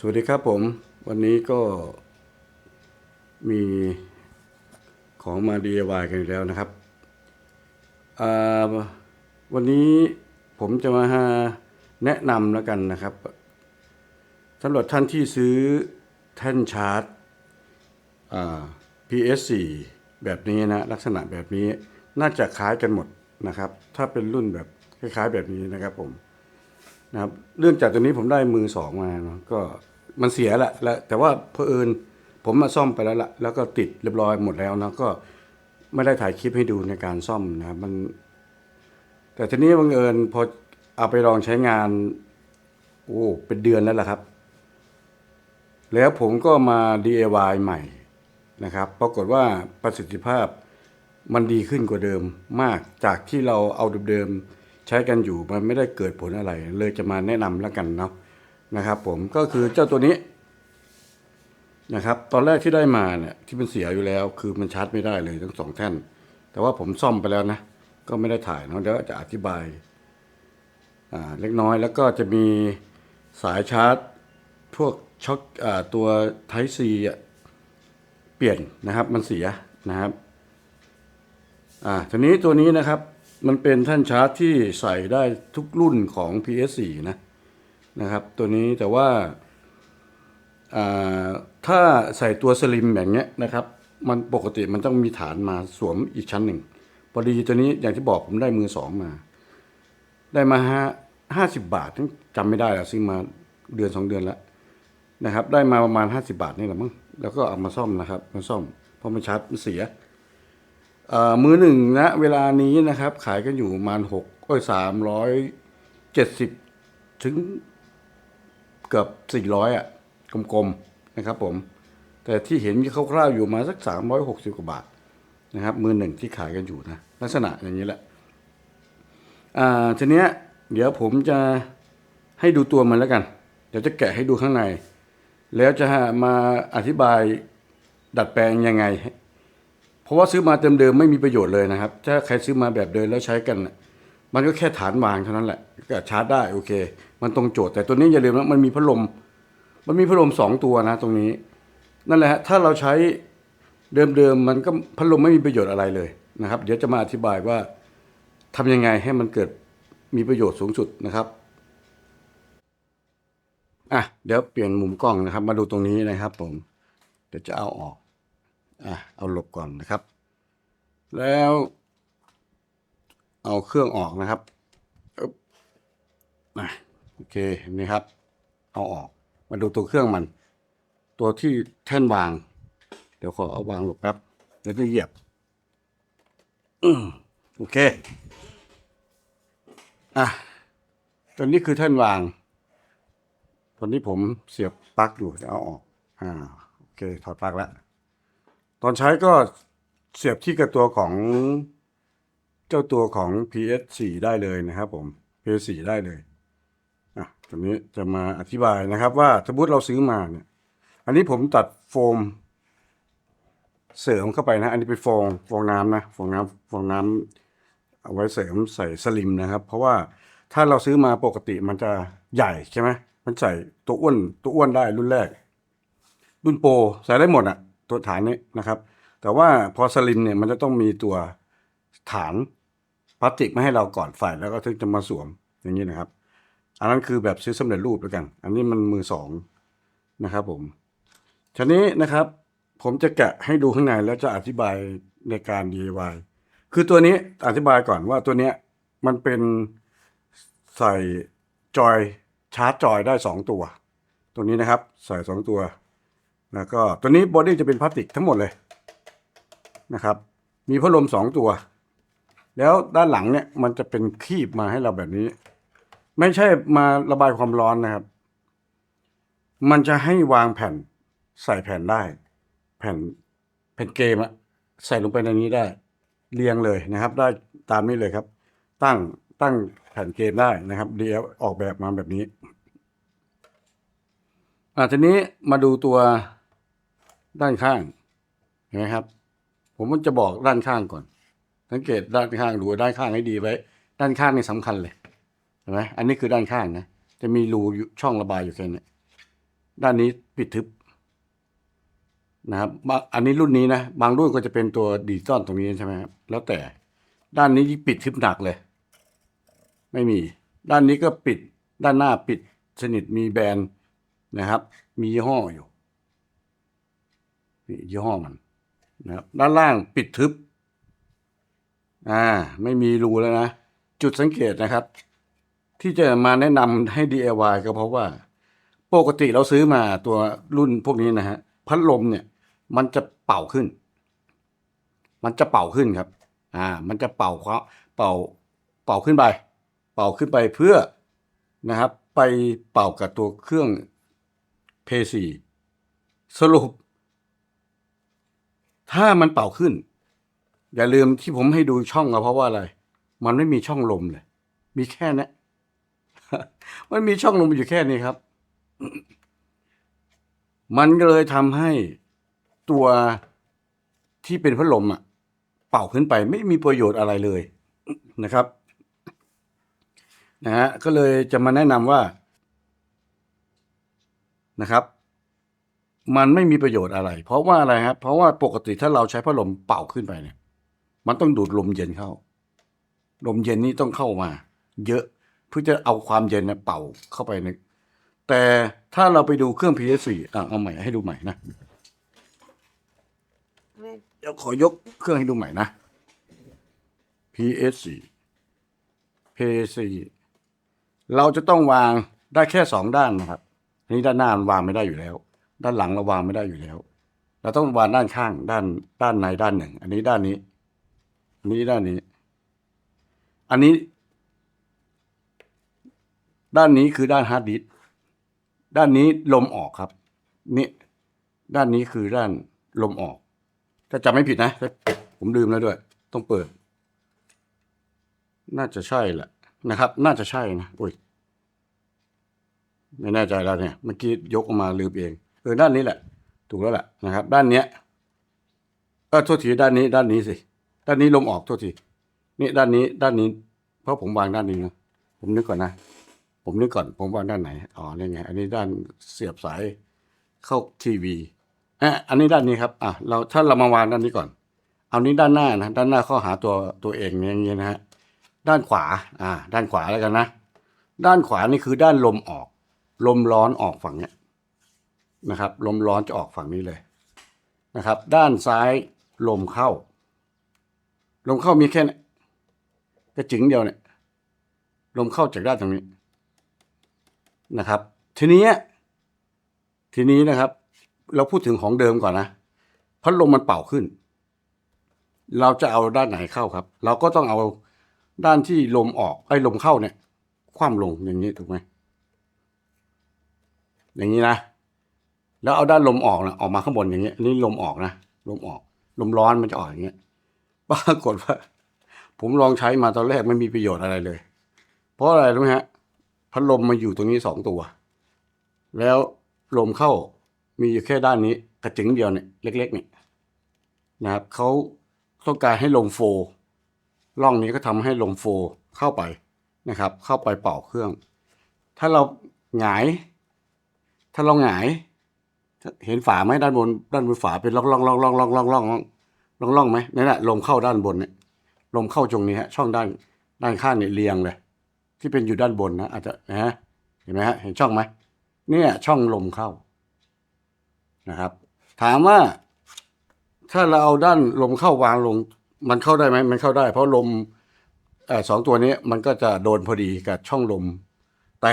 สวัสดีครับผม วันนี้ก็มีของมา DIY กันอีกแล้วนะครับวันนี้ผมจะมาแนะนำแล้วกันนะครับสำหรับท่านที่ซื้อแท่นชาร์จ PS4 แบบนี้นะ ลักษณะแบบนี้น่าจะคล้ายกันหมดนะครับ ถ้าเป็นรุ่นแบบคล้ายๆแบบนี้นะครับผมนะครับเรื่องจากตัวนี้ผมได้มือสองมาเนอะก็ มันเสียแหละแล้วแต่ว่าเพอเอิญผมมาซ่อมไปแล้วละแล้วก็ติดเรียบร้อยหมดแล้วนะก็ไม่ได้ถ่ายคลิปให้ดูในการซ่อมนะครับมัน แต่ทีนี้บังเอิญพอเอาไปลองใช้งาน โอ้เป็นเดือนแล้วล่ะครับ แล้วผมก็มา DIY ใหม่นะครับปรากฏว่าประสิทธิภาพมันดีขึ้นกว่าเดิมมากจากที่เราเอาเดิมๆใช้กันอยู่มันไม่ได้เกิดผลอะไร เลยจะมาแนะนำแล้วกันเนาะ นะครับผมก็คือเจ้าตัวนี้นะครับ ตอนแรกที่ได้มาเนี่ยที่มันเสียอยู่แล้ว คือมันชาร์จไม่ได้เลยทั้งสองแท่น แต่ว่าผมซ่อมไปแล้วนะ ก็ไม่ได้ถ่ายเนาะเดี๋ยวจะอธิบายอ่าเล็กน้อยแล้วก็จะมีสายชาร์จ พวกช็อคอ่าตัว Type C อะเปลี่ยนนะครับ มันเสียนะครับอ่าทีนี้ตัวนี้นะครับมันเป็นท่านชาร์จที่ใส่ได้ทุกรุ่นของ PS4 นะ นะครับ ตัวนี้แต่ว่าถ้าใส่ตัวสลิมอย่างเงี้ยนะครับ มันปกติมันต้องมีฐานมาสวมอีกชั้นหนึ่งพอดีตัวนี้อย่างที่บอกผมได้มือสองมา ได้มาห้าห้าสิบบาทจำไม่ได้แล้วซื้อมาเดือนสองเดือนแล้วนะครับ ได้มาประมาณ50บาทนี่แหละมั้งแล้วก็เอามาซ่อมนะครับมาซ่อมเพราะมันชาร์จมันเสียมือหนึ่งนะเวลานี้นะครับ ขายกันอยู่ประมาณหกก็สามร้อยเจ็ดสิบถึง เกือบสี่ร้อยอะกลมๆนะครับผม แต่ที่เห็นมีคร่าวๆอยู่มาสักสามร้อยหกสิบกว่าบาทนะครับมือหนึ่งที่ขายกันอยู่นะลักษณะอย่างนี้แหละอ่าทีเนี้ยเดี๋ยวผมจะให้ดูตัวมันแล้วกัน เดี๋ยวจะแกะให้ดูข้างใน แล้วจะมาอธิบายดัดแปลงยังไง เพราะว่าซื้อมาเต็มเดิมไม่มีประโยชน์เลยนะครับ ถ้าใครซื้อมาแบบเดิมแล้วใช้กัน มันก็แค่ฐานวางเท่านั้นแหละก็ชาร์จได้โอเค มันตรงโจทย์แต่ตัวนี้อย่าลืมนะมันมีพัดลม มันมีพัดลมสองตัวนะ ตรงนี้ นั่นแหละฮะถ้าเราใช้เดิมๆมันก็พัดลมไม่มีประโยชน์อะไรเลยนะครับ เดี๋ยวจะมาอธิบายว่าทำยังไงให้มันเกิดมีประโยชน์สูงสุดนะครับอะเดี๋ยวเปลี่ยนมุมกล้องนะครับ มาดูตรงนี้นะครับ ผม เดี๋ยวจะเอาออกอะเอาหลบก่อนนะครับ แล้ว เอาเครื่องออกนะครับอึ๊บอะ โอเคนี่ครับ เอาออก มาดูตัวเครื่องมัน ตัวที่แท่นวาง เดี๋ยวขอเอาวางหลบแป๊บเดี๋ยวจะเหยียบอโอเค อะตัวนี้คือแท่นวางตอนนี้ผมเสียบปลั๊กอยู่จะเอาออก อ่า โอเค ถอดปลั๊กแล้ว ตอนใช้ก็เสียบที่กับตัวของเจ้าตัวของ PS4 ได้เลยนะครับผม PS4 ได้เลย อะตรงนี้จะมาอธิบายนะครับว่าสมมติเราซื้อมาเนี่ย อันนี้ผมตัดโฟม เสริมเข้าไปนะ อันนี้เป็นฟองฟองน้ำนะฟองน้ำฟองน้ำเอาไว้เสริมใส่สลิมนะครับ เพราะว่าถ้าเราซื้อมาปกติมันจะใหญ่ใช่ไหมมันใส่ตัวอ้วนตัวอ้วนได้รุ่นแรก รุ่นโปรใส่ได้หมดอะตัวฐานนี้นะครับ แต่ว่าพอสลิมเนี่ยมันจะต้องมีตัวฐานพลาสติกมาให้เราก่อนใส่แล้วก็ถึงจะมาสวมอย่างนี้นะครับ อันนั้นคือแบบซื้อสำเร็จรูปแล้วกัน อันนี้มันมือสองนะครับผมทีนี้นะครับ ผมจะแกะให้ดูข้างในแล้วจะอธิบายในการ DIY คือตัวนี้อธิบายก่อนว่าตัวเนี้ยมันเป็นใส่จอยชาร์จจอยได้สองตัว ตัวนี้นะครับ ใส่สองตัว แล้วก็ตัวนี้บอดี้จะเป็นพลาสติกทั้งหมดเลยนะครับ มีพัดลมสองตัว แล้วด้านหลังเนี่ยมันจะเป็นคีบมาให้เราแบบนี้ ไม่ใช่มาระบายความร้อนนะครับ มันจะให้วางแผ่นใส่แผ่นได้ แผ่นแผ่นเกมอะใส่ลงไปในนี้ได้ เรียงเลยนะครับ ได้ตามนี้เลยครับ ตั้งตั้งแผ่นเกมได้นะครับดีออกแบบมาแบบนี้อ่าทีนี้มาดูตัวด้านข้างเห็นไหมครับ ผมจะบอกด้านข้างก่อน สังเกตด้านข้างดูด้านข้างให้ดีไว้ ด้านข้างนี่สำคัญเลย ห็นไหมอันนี้คือด้านข้างนะ จะมีรูอยู่ช่องระบายอยู่แค่นี้ด้านนี้ปิดทึบนะครับบางอันนี้รุ่นนี้นะ บางรุ่นก็จะเป็นตัวดิจิตอลตรงนี้ใช่ไหมครับแล้วแต่ด้านนี้ปิดทึบหนักเลย ไม่มี ด้านนี้ก็ปิดด้านหน้าปิดสนิทมีแบรนด์นะครับ มียี่ห้ออยู่นี่ยี่ห้อมันนะครับด้านล่างปิดทึบ อ่า ไม่มีรูแล้วนะ จุดสังเกตนะครับ ที่จะมาแนะนำให้ DIY ก็เพราะว่า ปกติเราซื้อมาตัวรุ่นพวกนี้นะฮะพัดลมเนี่ย มันจะเป่าขึ้น มันจะเป่าขึ้นครับ อ่า มันจะเป่าเคาเป่าเป่าขึ้นไป เป่าขึ้นไปเพื่อนะครับ ไปเป่ากับตัวเครื่องเพซีสรุป ถ้ามันเป่าขึ้น อย่าลืมที่ผมให้ดูช่องก็เพราะว่าอะไร มันไม่มีช่องลมเลย มีแค่นี้ มันมีช่องลมอยู่แค่นี้ครับ มันก็เลยทำให้ตัวที่เป็นพัดลมอะเป่าขึ้นไปไม่มีประโยชน์อะไรเลยนะครับนะฮะก็เลยจะมาแนะนำว่านะครับ มันไม่มีประโยชน์อะไร เพราะว่าอะไรครับเพราะว่าปกติถ้าเราใช้พัดลมเป่าขึ้นไปเนี่ย มันต้องดูดลมเย็นเข้า ลมเย็นนี่ต้องเข้ามา เยอะ เพื่อจะเอาความเย็นเนี่ยเป่าเข้าไปในแต่ถ้าเราไปดูเครื่อง PS4 อะเอาใหม่ให้ดูใหม่นะเดี๋ยวขอยกเครื่องให้ดูใหม่นะ PS4 PS4 เราจะต้องวางได้แค่สองด้านนะครับอันนี้ด้านหน้ามันวางไม่ได้อยู่แล้ว ด้านหลังเราวางไม่ได้อยู่แล้ว เราต้องวางด้านข้างด้านด้านในด้านหนึ่ง อันนี้ด้านนี้ อันนี้ด้านนี้ อันนี้ ด้านนี้คือด้านฮาร์ดดิสก์ด้านนี้ลมออกครับ นี่ด้านนี้คือด้านลมออก ถ้าจำไม่ผิดนะ ผมลืมแล้วด้วย ต้องเปิด น่าจะใช่แหละนะครับ น่าจะใช่นะอุ้ยไม่แน่ใจแล้วเนี่ยเมื่อกี้ยกออกมาลืมเองเออด้านนี้แหละ ถูกแล้วแหละนะครับ ด้านเนี้ยเออโทษทีด้านนี้ ด้านนี้สิ ด้านนี้ลมออกโทษทีนี่ด้านนี้ ด้านนี้ เพราะผมวางด้านนี้นะผมนึกก่อนนะ ผมนึกก่อนผมวางด้านไหน อ๋อนี่ไง อันนี้ด้านเสียบสายเข้าทีวีอะอันนี้ด้านนี้ครับ อะ เราถ้าเรามาวางด้านนี้ก่อน เอานี้ด้านหน้านะ ด้านหน้าข้าหาตัวตัวเองอย่างเงี้ยนะฮะ ด้านขวา อ่า ด้านขวาแล้วกันนะ ด้านขวานี่คือด้านลมออก ลมร้อนออกฝั่งเนี้ยนะครับ ลมร้อนจะออกฝั่งนี้เลยนะครับ ด้านซ้ายลมเข้า ลมเข้ามีแค่นี้กระจึงเดียวเนี่ย ลมเข้าจากด้านตรงนี้ นะครับ ทีนี้ทีนี้นะครับ เราพูดถึงของเดิมก่อนนะพัดลมมันเป่าขึ้น เราจะเอาด้านไหนเข้าครับ เราก็ต้องเอาด้านที่ลมออกไอ้ลมเข้าเนี่ย คว่ำลงอย่างนี้ถูกไหมอย่างนี้นะแล้วเอาด้านลมออกนะออกมาข้างบนอย่างเงี้ยอันนี่ลมออกนะลมออก ลมร้อนมันจะออกอย่างเงี้ยปรากฏว่า ผมลองใช้มาตอนแรกไม่มีประโยชน์อะไรเลย เพราะอะไรรู้ไหมฮะ พัดลมมาอยู่ตรงนี้สองตัว แล้วลมเข้ามีอยู่แค่ด้านนี้กระจึงเดียวเนี่ยเล็กๆเนี่ยนะครับเขาต้องการให้ลมโฟล์ล่องนี้ก็ทำให้ลมโฟล์เข้าไปนะครับ เข้าไปเป่าเครื่อง ถ้าเราหงาย ถ้าเราหงาย เห็นฝาไหมด้านบน ด้านบนฝาเป็นร่องร่องร่องร่องร่องร่องร่องร่องร่องร่องไหมนั่นแหละลมเข้าด้านบนเนี่ยลมเข้าตรงนี้ฮะช่องด้านด้านข้างเนี่ยเรียงเลย ที่เป็นอยู่ด้านบนนะอาจจะนะฮะเห็นไหมฮะเห็นช่องไหมเนี่ยช่องลมเข้านะครับ ถามว่าถ้าเราเอาด้านลมเข้าวางลง มันเข้าได้ไหมมันเข้าได้ เพราะลมอสองตัวนี้มันก็จะโดนพอดีกับช่องลม แต่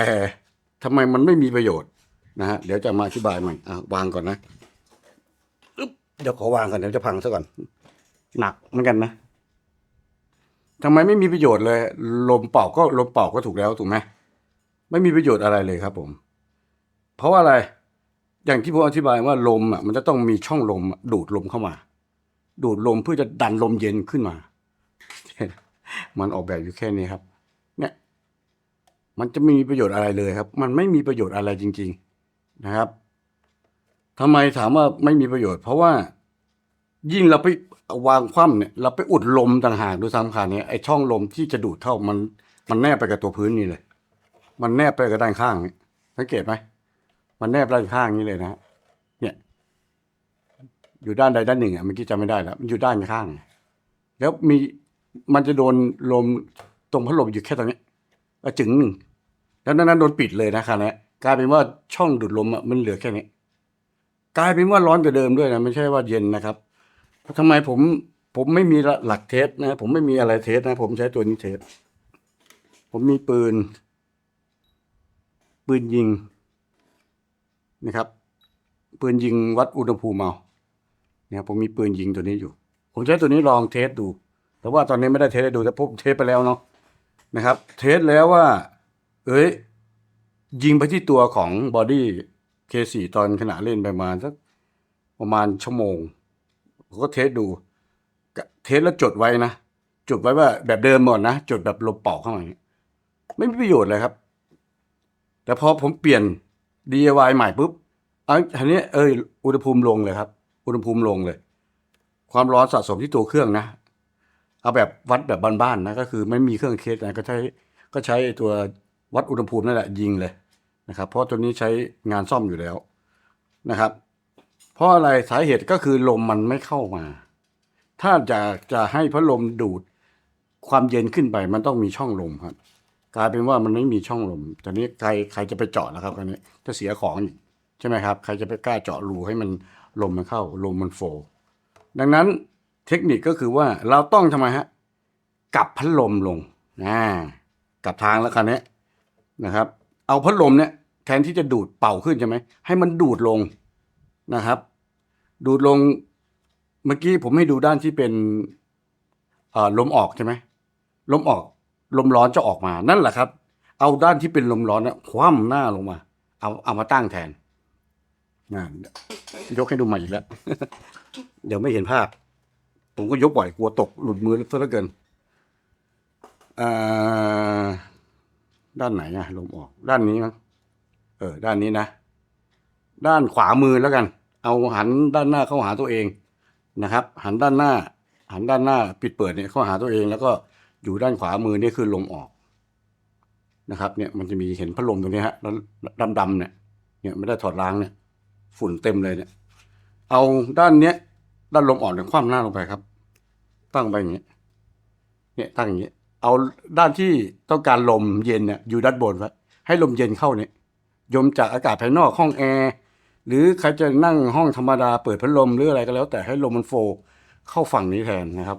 ทำไมมันไม่มีประโยชน์นะฮะเดี๋ยวจะมาอธิบายใหม่อะวางก่อนนะเดี๋ยวขอวางก่อนเดี๋ยวจะพังซะก่อน หนักเหมือนกันนะ ทำไมไม่มีประโยชน์เลย ลมเป่าก็ลมเป่าก็ถูกแล้วถูกไหมไม่มีประโยชน์อะไรเลยครับ ผม เพราะว่าอะไร อย่างที่ผมอธิบายว่าลมอะมันจะต้องมีช่องลมดูดลมเข้ามา ดูดลมเพื่อจะดันลมเย็นขึ้นมา มันออกแบบอยู่แค่นี้ครับ เนี่ย มันจะไม่มีประโยชน์อะไรเลยครับ มันไม่มีประโยชน์อะไรจริง ๆนะครับทำไมถามว่าไม่มีประโยชน์ เพราะว่ายิ่งเราไป วางคว่ำเนี่ยเราไปอุดลมต่างหากดูซ้ำค่ะเนี่ยไอช่องลมที่จะดูดเข้ามันมันแนบไปกับตัวพื้นนี่เลย มันแนบไปกับด้านข้างนี่สังเกตไหมมันแนบด้านข้างนี้เลยนะฮะเนี่ย อยู่ด้านใดด้านหนึ่งอะเมื่อกี้จำไม่ได้แล้วมันอยู่ด้านข้าง แล้วมีมันจะโดนลมตรงพัดลมอยู่แค่ตรงนี้กระจึงหนึ่งแล้วนั้นนั้นโดนปิดเลยนะครันี้กลายเป็นว่าช่องดูดลมอะมันเหลือแค่นี้กลายเป็นว่าร้อนกว่าเดิมด้วยนะไม่ใช่ว่าเย็นนะครับ ทำไมผมผมไม่มีหลักเทสนะ ผมไม่มีอะไรเทสนะ ผมใช้ตัวนี้เทส ผมมีปืน ปืนยิงนะครับ ปืนยิงวัดอุณหภูมิเอาเนี่ยผมมีปืนยิงตัวนี้อยู่ ผมใช้ตัวนี้ลองเทสดู แต่ว่าตอนนี้ไม่ได้เทสให้ดูแต่ผมเทสไปแล้วเนาะนะครับ เทสแล้วว่า เอ้ยยิงไปที่ตัวของบอดี้เคสี่ตอนขณะเล่นประมาณสักประมาณชั่วโมง ผมก็เทสดูเทสแล้วจดไว้นะจดไว้ว่าแบบเดิมหมดนะจดแบบลมเป่าเข้ามาอย่างนี้ไม่มีประโยชน์เลยครับ แต่พอผมเปลี่ยน DIY ใหม่ปุ๊บอันนี้เอยอุณหภูมิลงเลยครับ อุณหภูมิลงเลย ความร้อนสะสมที่ตัวเครื่องนะ เอาแบบวัดแบบบ้านๆนะก็คือไม่มีเครื่องเคสนะก็ใช้ก็ใช้ตัววัดอุณหภูมินั่นแหละยิงเลยนะครับ เพราะตัวนี้ใช้งานซ่อมอยู่แล้วนะครับ เพราะอะไรสาเหตุก็คือลมมันไม่เข้ามา ถ้าจะจะให้พัดลมดูดความเย็นขึ้นไป มันต้องมีช่องลมครับ กลายเป็นว่ามันไม่มีช่องลมตอนนี้ใครใครจะไปเจาะนะครับตอนนี้จะเสียของอีกใช่ไหมครับ ใครจะไปกล้าเจาะรูให้มันลมมันเข้า ลมมันโฟล์ดังนั้นเทคนิคก็คือว่าเราต้องทำไมฮะกลับพัดลมลงนะกลับทางแล้วคันนี้นะครับ เอาพัดลมเนี่ยแทนที่จะดูดเป่าขึ้นใช่ไหมให้มันดูดลง นะครับ ดูดลงเมื่อกี้ผมให้ดูด้านที่เป็นลมออกใช่ไหมลมออกลมร้อนจะออกมานั่นแหละครับ เอาด้านที่เป็นลมร้อนนะคว่ำหน้าลงมา เอาเอามาตั้งแทนนะยกให้ดูใหม่อีกแล้ว เดี๋ยวไม่เห็นภาพ ผมก็ยกบ่อยกลัวตกหลุดมือซะเหลือเกินด้านไหนอะลมออก ด้านนี้มั้งเออ ด้านนี้นะ ด้านขวามือแล้วกัน เอาหันด้านหน้าเข้าหาตัวเองนะครับ หันด้านหน้า หันด้านหน้าปิดเปิดเนี่ยเข้าหาตัวเอง แล้วก็อยู่ด้านขวามือนี่คือลมออกนะครับ เนี่ยมันจะมีเห็นพัดลมตรงนี้ฮะแล้วดำๆเนี่ย เนี่ยไม่ได้ถอดล้างเนี่ย ฝุ่นเต็มเลยเนี่ย เอาด้านเนี้ย ด้านลมออกเนี่ยคว่ำหน้าลงไปครับ ตั้งไปอย่างนี้เนี่ยตั้งอย่างนี้เอาด้านที่ต้องการลมเย็นเนี่ยอยู่ด้านบนไว้ให้ลมเย็นเข้าเนี่ยยมจากอากาศภายนอกห้องแอร์ หรือใครจะนั่งห้องธรรมดาเปิดพัดลมหรืออะไรก็แล้ว แต่ให้ลมมันโฟล์เข้าฝั่งนี้แทนนะครับ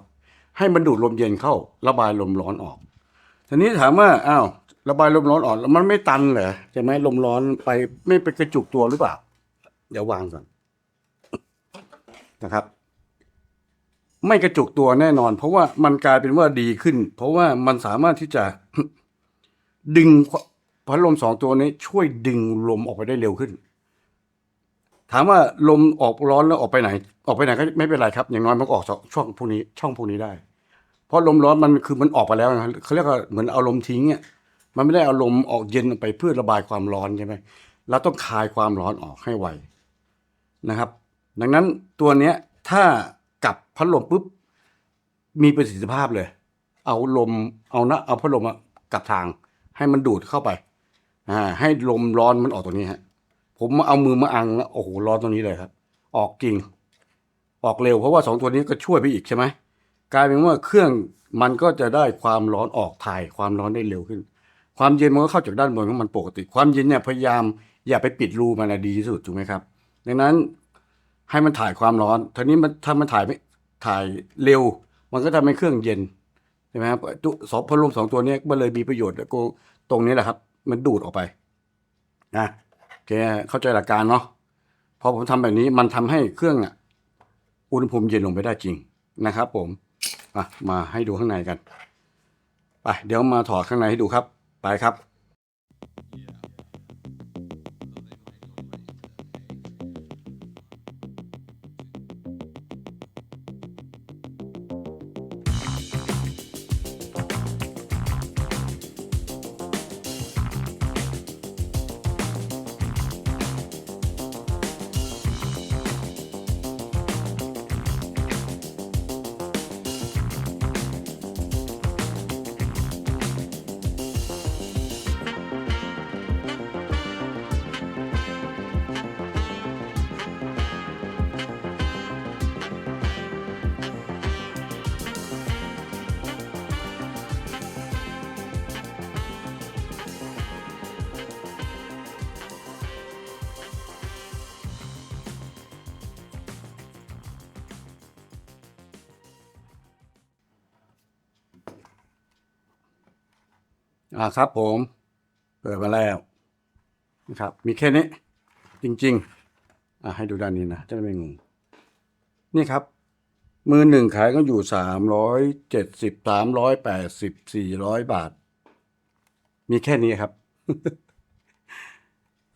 ให้มันดูดลมเย็นเข้าระบายลมร้อนออก ทีนี้ถามว่าอ้าวระบายลมร้อนออกแล้วมันไม่ตันเหรอใช่ไหมลมร้อนไปไม่ไปกระจุกตัวหรือเปล่า เดี๋ยววางก่อนนะครับ ไม่กระจุกตัวแน่นอน เพราะว่ามันกลายเป็นว่าดีขึ้น เพราะว่ามันสามารถที่จะดึงพัดลมสองตัวนี้ช่วยดึงลมออกไปได้เร็วขึ้น ถามว่าลมออกร้อนแล้วออกไปไหน ออกไปไหนก็ไม่เป็นไรครับ อย่างน้อยมันก็ออกช่องพวกนี้ช่องพวกนี้ได้ เพราะลมร้อนมันคือมันออกไปแล้วนะเขาเรียกว่าเหมือนเอาลมทิ้งอะมันไม่ได้เอาลมออกเย็นไปเพื่อระบายความร้อนใช่ไหมเราต้องคายความร้อนออกให้ไวนะครับ ดังนั้นตัวเนี้ยถ้ากลับพัดลมปุ๊บมีประสิทธิภาพเลย เอาลมเอานะเอาพัดลมอะกลับทางให้มันดูดเข้าไปอ่าให้ลมร้อนมันออกตรงนี้ฮะ ผมเอามือมาอังแล้วโอ้โหร้อนตรงนี้เลยครับ ออกจริง ออกเร็วเพราะว่าสองตัวนี้ก็ช่วยไปอีกใช่ไหมกลายเป็นว่าเครื่องมันก็จะได้ความร้อนออกถ่ายความร้อนได้เร็วขึ้น ความเย็นมันก็เข้าจากด้านบนของมันปกติ ความเย็นเนี่ยพยายามอย่าไปปิดรูมันนะดีที่สุดถูกไหมครับ ดังนั้นให้มันถ่ายความร้อนทีนี้มันถ้ามันถ่ายไม่ถ่ายเร็ว มันก็ทำให้เครื่องเย็นใช่ไหมครับตัวสองพัดลมสองตัวนี้ยก็เลยมีประโยชน์ตรงนี้แหละครับ มันดูดออกไปนะ เคเข้าใจหลักการเนาะพอผมทำแบบนี้มันทำให้เครื่องอะอุณหภูมิเย็นลงไปได้จริงนะครับ ผมมาให้ดูข้างในกันไปเดี๋ยวมาถอดข้างในให้ดูครับ ไปครับ อ่าครับผม เปิดมาแล้วนะครับ มีแค่นี้ จริง ๆ อ่าให้ดูด้านนี้นะจะได้ไม่งง นี่ครับ มือหนึ่งขายก็อยู่สามร้อยเจ็ดสิบสามร้อยแปดสิบสี่ร้อยบาท มีแค่นี้ครับ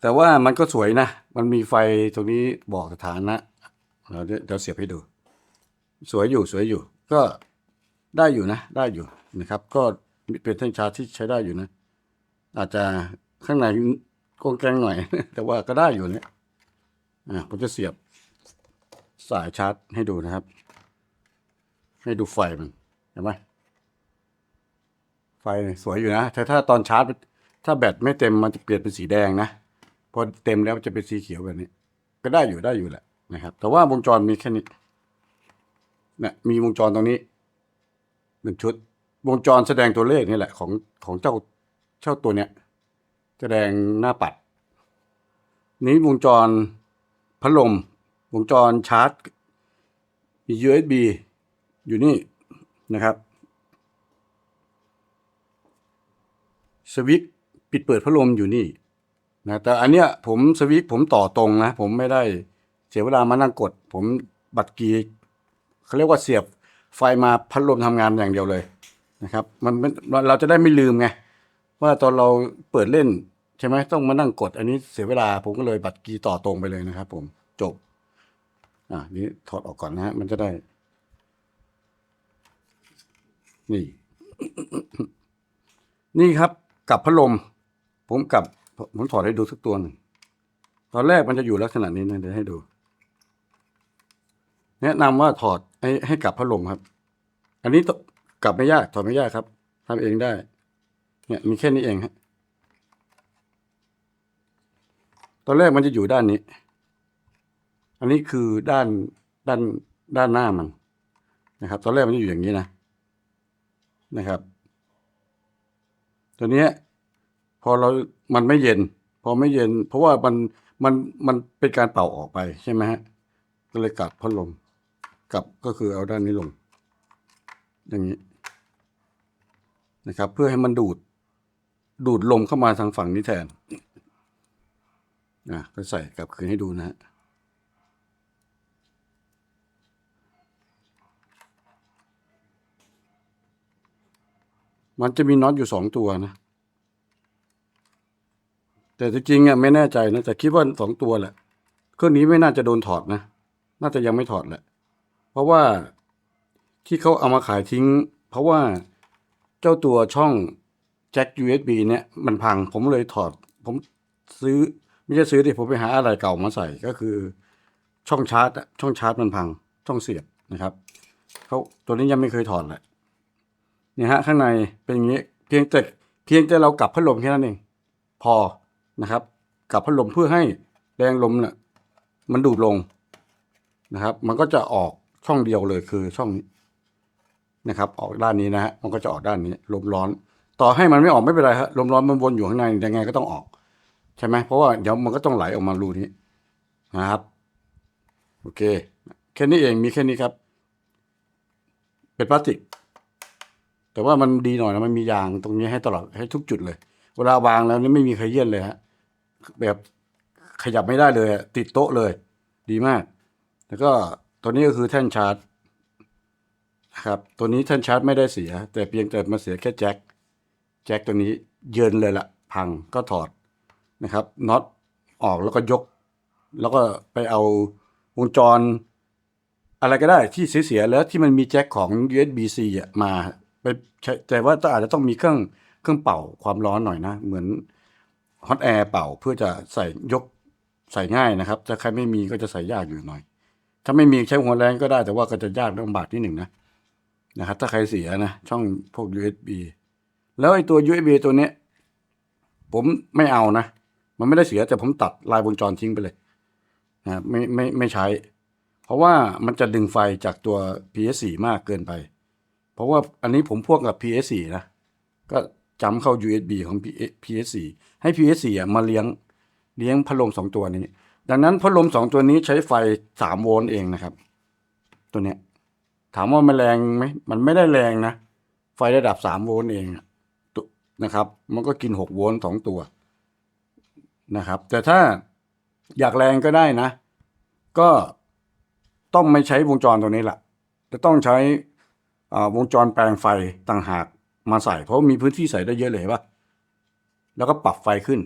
แต่ว่ามันก็สวยนะ มันมีไฟตรงนี้บอกสถานะเราเดี๋ยวเดี๋ยวเสียบให้ดู สวยอยู่สวยอยู่ ก็ได้อยู่นะ ได้อยู่นะครับ ก็ เป็นเส้นชาร์จที่ใช้ได้อยู่นะ อาจจะข้างในกงแกงหน่อย แต่ว่าก็ได้อยู่เนี่ยอ่าผมจะเสียบสายชาร์จให้ดูนะครับ ให้ดูไฟมันเห็นไหมไฟสวยอยู่นะแต่ถ้าตอนชาร์จ ถ้าแบตไม่เต็มมันจะเปลี่ยนเป็นสีแดงนะพอเต็มแล้วจะเป็นสีเขียวแบบนี้ ก็ได้อยู่ได้อยู่แหละนะครับ แต่ว่าวงจรมีแค่นี้นี่ยมีวงจรตรงนี้หนึ่งชุด วงจรแสดงตัวเลขนี่แหละ ของของเจ้าเจ้าตัวเนี้ยแสดงหน้าปัด นี้วงจรพัดลม วงจรชาร์จมี USB อยู่นี่นะครับสวิตปิดเปิดพัดลมอยู่นี่นะแต่อันเนี้ยผมสวิตผมต่อตรงนะ ผมไม่ได้เสียเวลามานั่งกด ผมบัตรกีเขาเรียกว่าเสียบไฟมาพัดลมทำงานอย่างเดียวเลย นะครับมันเราจะได้ไม่ลืมไงว่าตอนเราเปิดเล่นใช่ไหมต้องมานั่งกด อันนี้เสียเวลาผมก็เลยบัตรกีต่อตรงไปเลยนะครับ ผมจบ อ่านี้ถอดออกก่อนนะฮะมันจะได้ นี่ นี่ครับกับพัดลม ผมกับผมถอดให้ดูสักตัวหนึ่งตอนแรกมันจะอยู่ลักษณะนี้นะเดี๋ยวให้ดู แนะนำว่าถอดให้ให้กับพัดลมครับ อันนี้ต้อ กลับไม่ยากถอดไม่ยากครับทำเองได้ เนี่ยมีแค่นี้เองฮะตอนแรกมันจะอยู่ด้านนี้ อันนี้คือด้านด้านด้านหน้ามันนะครับ ตอนแรกมันจะอยู่อย่างนี้นะนะครับ ตัวเนี้ยพอเรา มันไม่เย็น พอไม่เย็น เพราะว่ามัน มัน มันเป็นการเป่าออกไปใช่ไหมฮะ ก็เลยกลับพัดลม กลับก็คือเอาด้านนี้ลง อย่างนี้ นะครับ เพื่อให้มันดูดดูดลมเข้ามาทางฝั่งนี้แทนนะก็ใส่กลับคืนให้ดูนะฮะมันจะมีน็อตอยู่สองตัวนะ แต่จริงๆอะไม่แน่ใจนะ แต่คิดว่าสองตัวแหละ เครื่องนี้ไม่น่าจะโดนถอดนะ น่าจะยังไม่ถอดแหละ เพราะว่าที่เขาเอามาขายทิ้ง เพราะว่า เจ้าตัวช่องแจ็ค USB เนี่ยมันพังผมเลยถอด ผมซื้อ ไม่ใช่ซื้อดิผมไปหาอะไรเก่ามาใส่ก็คือ ช่องชาร์จอะช่องชาร์จมันพัง ช่องเสียบนะครับเขาตัวนี้ยังไม่เคยถอดแหละเนี่ยฮะข้างในเป็นอย่างนี้ เพียงแต่เพียงแต่เรากลับพัดลมแค่นั้นเองพอนะครับกลับพัดลมเพื่อให้แรงลมเนี่ยมันดูดลงนะครับ มันก็จะออกช่องเดียวเลยคือช่องนี้ นะครับ ออกด้านนี้นะฮะมันก็จะออกด้านนี้ลมร้อน ต่อให้มันไม่ออกไม่เป็นไรฮะลมร้อนมันวนอยู่ข้างในยังไงก็ต้องออกใช่ไหมเพราะว่าเดี๋ยวมันก็ต้องไหลออกมารูนี้นะครับโอเคแค่นี้เองมีแค่นี้ครับ เป็นพลาสติก แต่ว่ามันดีหน่อยนะมันมียางตรงนี้ให้ตลอดให้ทุกจุดเลย เวลาวางแล้วนี่ไม่มีใครเยี่ยนเลยฮะแบบขยับไม่ได้เลย ติดโต๊ะเลย ดีมาก แล้วก็ตัวนี้ก็คือแท่นชาร์จ นะครับ ตัวนี้ท่านชาร์จไม่ได้เสีย แต่เพียงแต่มาเสียแค่แจ็ค แจ็คตัวนี้เยินเลยละพังก็ถอดนะครับน็อตออกแล้วก็ยก แล้วก็ไปเอาวงจร อะไรก็ได้ที่เสียๆแล้วที่มันมีแจ็คของ USB-C อะมาไปใช้แต่ว่าต้องอาจจะต้องมีเครื่องเครื่องเป่าความร้อนหน่อยนะ เหมือนฮอตแอร์เป่าเพื่อจะใส่ยกใส่ง่ายนะครับถ้าใครไม่มีก็จะใส่ยากอยู่หน่อย ถ้าไม่มีใช้หัวแรงก็ได้แต่ว่าก็จะยากลำบากนิดหนึ่งนะ นะครับถ้าใครเสียนะ ช่องพวก USB แล้วไอ้ตัว USB ตัวเนี้ย ผมไม่เอานะ มันไม่ได้เสียแต่ผมตัดลายวงจรทิ้งไปเลยนะไม่ไม่ไม่ใช้ เพราะว่ามันจะดึงไฟจากตัว PS4 มากเกินไป เพราะว่าอันนี้ผมพ่วงกับ PS4 นะ ก็จำเข้า USB ของ PS4 ให้ PS4 อะมาเลี้ยงเลี้ยงพัดลมสองตัวนี้ ดังนั้นพัดลมสองตัวนี้ใช้ไฟสามโวลต์เองนะครับ ตัวเนี้ย ถามว่ามันแรงไหมมันไม่ได้แรงนะ ไฟระดับสามโวลต์เองนะครับ มันก็กิน6โวลต์สองตัวนะครับ แต่ถ้าอยากแรงก็ได้นะ ก็ต้องไม่ใช้วงจรตัวนี้แหละจะต้องใช้วงจรแปลงไฟต่างหากมาใส่ เพราะมีพื้นที่ใส่ได้เยอะเลยเห็นปะแล้วก็ปรับไฟขึ้น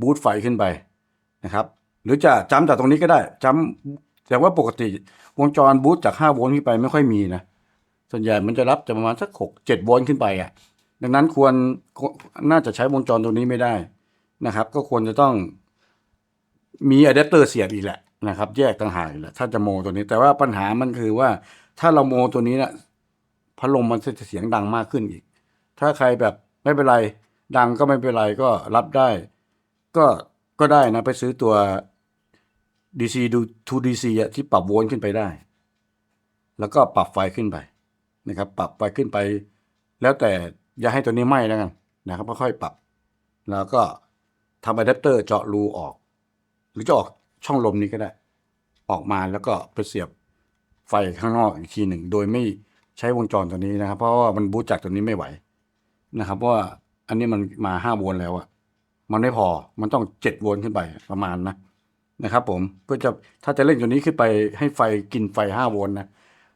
บูตไฟขึ้นไปนะครับ หรือจะจำจากตรงนี้ก็ได้จำ แต่ว่าปกติวงจรบูตจาก5โวลต์ขึ้นไปไม่ค่อยมีนะ ส่วนใหญ่มันจะรับจะประมาณสักหกเจ็ดโวลต์ขึ้นไปอะ ดังนั้นควรน่าจะใช้วงจรตัวนี้ไม่ได้นะครับ ก็ควรจะต้องมีอะแดปเตอร์เสียบอีกแหละนะครับ แยกต่างหากแหละถ้าจะโมตัวนี้ แต่ว่าปัญหามันคือว่าถ้าเราโมตัวนี้นะพัดลมมันจะเสียงดังมากขึ้นอีก ถ้าใครแบบไม่เป็นไรดังก็ไม่เป็นไรก็รับได้ ก็ก็ได้นะไปซื้อตัว DC ดู 2DC อะที่ปรับโวลต์ขึ้นไปได้ แล้วก็ปรับไฟขึ้นไปนะครับ ปรับไฟขึ้นไป แล้วแต่อย่าให้ตัวนี้ไหม้แล้วกันนะครับค่อยๆปรับ แล้วก็ทำอะแดปเตอร์เจาะรูออก หรือจะออกช่องลมนี้ก็ได้ ออกมาแล้วก็ไปเสียบไฟข้างนอกอีกทีหนึ่ง โดยไม่ใช้วงจรตัวนี้นะครับ เพราะว่ามันบูจากตัวนี้ไม่ไหวนะครับเพราะว่าอันนี้มันมาห้าโวลต์แล้วอะมันไม่พอมันต้องเจ็ดโวลต์ขึ้นไปประมาณนะ นะครับผมเพื่อจะถ้าจะเล่นตัวนี้ขึ้นไปให้ไฟกินไฟห้าโวลต์นะ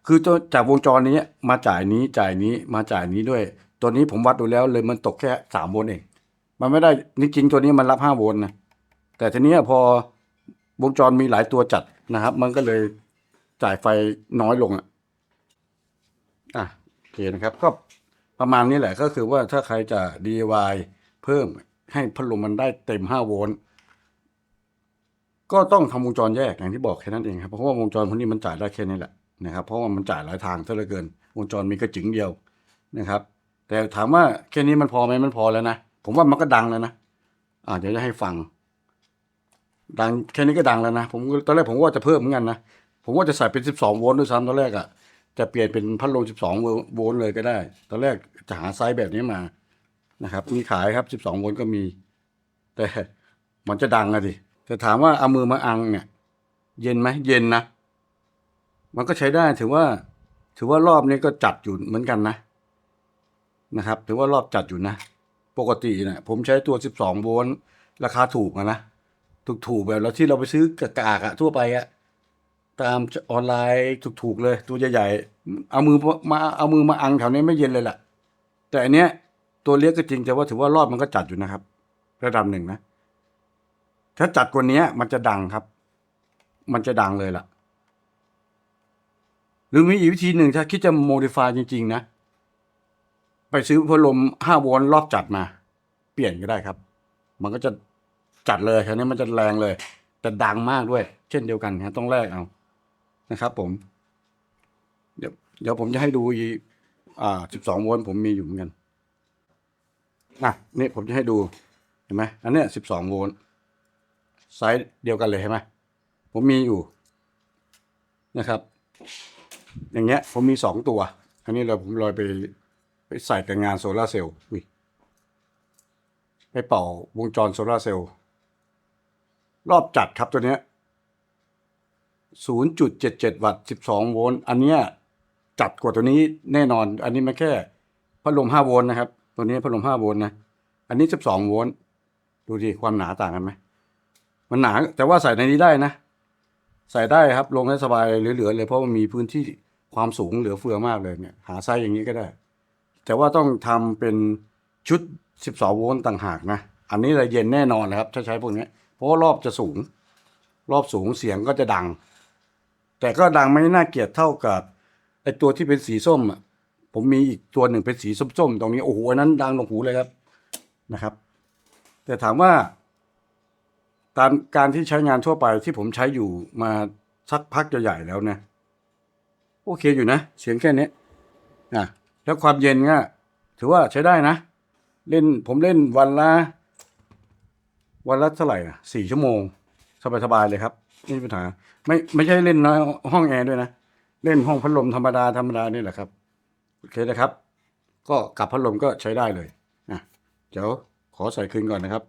คือตัวจากวงจรนี้มาจ่ายนี้จ่ายนี้มาจ่ายนี้ด้วย ตัวนี้ผมวัดดูแล้วเลยมันตกแค่สามโวลต์เอง มันไม่ได้นี่จริงตัวนี้มันรับห้าโวลต์นะแต่ทีนี้พอวงจรมีหลายตัวจัดนะครับ มันก็เลยจ่ายไฟน้อยลงอะอะโอเคนะครับ ก็ประมาณนี้แหละก็คือว่าถ้าใครจะ DIY เพิ่มให้พัดลมมันได้เต็มห้าโวลต์ ก็ต้องทำวงจรแยกอย่างที่บอกแค่นั้นเองครับเพราะว่าวงจรพวกนี้มันจ่ายได้แค่นี้แหละนะครับเพราะว่ามันจ่ายหลายทางซะเหลือเกิน วงจรมีกระจึงเดียวนะครับ แต่ถามว่าแค่นี้มันพอไหมมันพอแล้วนะผมว่ามันก็ดังแล้วนะอ่าเดี๋ยวจะให้ฟัง ดังแค่นี้ก็ดังแล้วนะผมก็ตอนแรกผมว่าจะเพิ่มเหมือนกันนะผมว่าจะใส่เป็นสิบสองโวลต์ด้วยซ้ำตอนแรกอะ่ะจะเปลี่ยนเป็นพัดลมสิบสองโวลต์เลยก็ได้ ตอนแรกจะหาไซส์แบบนี้มานะครับ มีขายครับสิบสองโวลต์ก็มี แต่มันจะดังอะดิ แต่ถามว่าเอามือมาอังเนี่ย เย็นไหมเย็นนะ มันก็ใช้ได้ถือว่า ถือว่ารอบนี้ก็จัดอยู่เหมือนกันนะ นะครับ ถือว่ารอบจัดอยู่นะ ปกติเนี่ยผมใช้ตัว 12 โวลต์ราคาถูกอะนะถูกแบบเราที่เราไปซื้อกากากะทั่วไปอะตามออนไลน์ถูกๆเลย ตัวใหญ่ๆเอามือมาเอามือมาอังแถวนี้ไม่เย็นเลยล่ะ แต่อันเนี้ยตัวเล็กก็จริงแต่ว่าถือว่ารอบมันก็จัดอยู่นะครับ ระดับหนึ่งนะ ถ้าจัดกว่านี้มันจะดังครับ มันจะดังเลยล่ะ หรือมีอีกวิธีหนึ่งถ้าคิดจะโมดิฟายจริง ๆ นะ ไปซื้อพัดลมห้าโวลต์รอบจัดมา เปลี่ยนก็ได้ครับ มันก็จะจัดเลยคราวนี้มันจะแรงเลย แต่ดังมากด้วย เช่นเดียวกันครับต้องแลกเอานะครับ ผม เดี๋ยวเดี๋ยวผมจะให้ดูอีอ่าสิบสองโวลต์ผมมีอยู่เหมือนกันอะนี่ผมจะให้ดูเห็นไหมอันเนี้ยสิบสองโวลต์ ไซส์เดียวกันเลยเห็นไหมผมมีอยู่นะครับ อย่างเงี้ยผมมีสองตัว อันนี้เราผมลอยไปไปใส่กับงานโซลาร์เซลล์อุ้ยไปเป่าวงจรโซลาร์เซลล์รอบจัดครับตัวเนี้ย0.77 วัตต์ 12 โวลต์ อันเนี้ยจัดกว่าตัวนี้แน่นอน อันนี้มันแค่พัดลม 5 โวลต์นะครับ ตัวนี้พัดลม 5 โวลต์นะ อันนี้ 12 โวลต์ ดูดิความหนาต่างกันไหม มันหนาแต่ว่าใส่ในนี้ได้นะ ใส่ได้ครับลงได้สบายเหลือๆเลยเพราะมันมีพื้นที่ความสูงเหลือเฟือมากเลยเนี่ย หาไซส์อย่างนี้ก็ได้ แต่ว่าต้องทำเป็นชุด 12 โวลต์ต่างหากนะ อันนี้จะเย็นแน่นอนนะครับ ถ้าใช้พวกนี้เพราะว่ารอบจะสูง รอบสูงเสียงก็จะดัง แต่ก็ดังไม่น่าเกลียดเท่ากับไอตัวที่เป็นสีส้มอะผมมีอีกตัวหนึ่งเป็นสีส้มๆตรงนี้โอ้โหอันนั้นดังลงหูเลยครับนะครับ แต่ถามว่า ตามการที่ใช้งานทั่วไปที่ผมใช้อยู่มาสักพักใหญ่ๆแล้วเนี่ยโอเคอยู่นะ เสียงแค่นี้นะแล้วความเย็นก็ถือว่าใช้ได้นะ เล่นผมเล่นวันละ วันละเท่าไหร่อะสี่ชั่วโมง สบายๆเลยครับไม่มีปัญหา ไม่ไม่ใช่เล่นน้อยห้องแอร์ด้วยนะ เล่นห้องพัดลมธรรมดาธรรมดานี่แหละครับโอเคนะครับ ก็กลับพัดลมก็ใช้ได้เลยนะเดี๋ยวขอใส่คืนก่อนนะครับ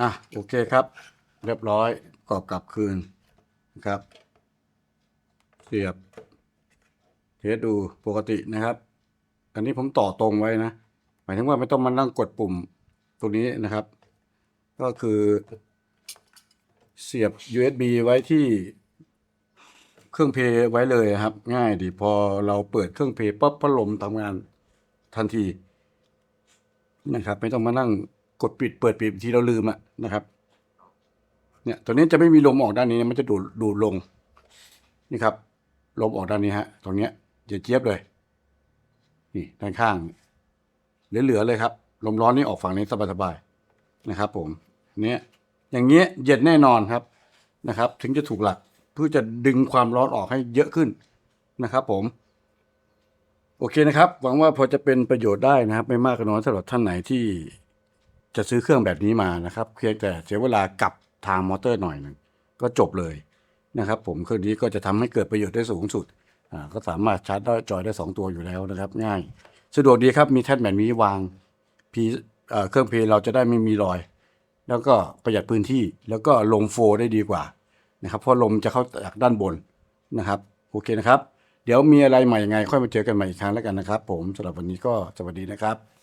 อะโอเคครับ เรียบร้อยกรอบกลับคืนนะครับ เสียบเทสดูปกตินะครับ อันนี้ผมต่อตรงไว้นะ หมายถึงว่าไม่ต้องมานั่งกดปุ่มตรงนี้นะครับ ก็คือเสียบ USB ไว้ที่เครื่องเพย์ไว้เลยครับ ง่ายดีพอเราเปิดเครื่องเพย์ปั๊บพัดลมทำงานทันทีนะครับ ไม่ต้องมานั่ง กดปิดเปิดปิดทีเราลืมอะนะครับ เนี่ยตัวนี้จะไม่มีลมออกด้านนี้มันจะดูดดูดลงนี่ครับ ลมออกด้านนี้ฮะตรงเนี้ยจะเจี๊ยบเลย นี่ด้านข้างเหลือๆเลยครับ ลมร้อนนี่ออกฝั่งนี้สบายๆนะครับ ผมเนี้ยอย่างเงี้ยเย็นแน่นอนครับนะครับ ถึงจะถูกหลักเพื่อจะดึงความร้อนออกให้เยอะขึ้นนะครับ ผม โอเคนะครับ หวังว่าพอจะเป็นประโยชน์ได้นะครับ ไม่มากก็น้อยสำหรับท่านไหนที่ จะซื้อเครื่องแบบนี้มานะครับเพียงแต่เสียเวลากับทางมอเตอร์หน่อยหนึ่งก็จบเลยนะครับ ผมเครื่องนี้ก็จะทำให้เกิดประโยชน์ได้สูงสุดอ่าก็สามารถชาร์จได้จอยได้สองตัวอยู่แล้วนะครับ ง่าย สะดวกดีครับมีแท่นแบบนี้วางพีเอ่อเครื่องเพลย์เราจะได้ไม่มีรอย แล้วก็ประหยัดพื้นที่แล้วก็ลงโฟได้ดีกว่านะครับเพราะลมจะเข้าจากด้านบนนะครับโอเคนะครับ เดี๋ยวมีอะไรใหม่ยังไง ค่อยมาเจอกันใหม่อีกครั้งแล้วกันนะครับ ผมสำหรับวันนี้ก็สวัสดีนะครับ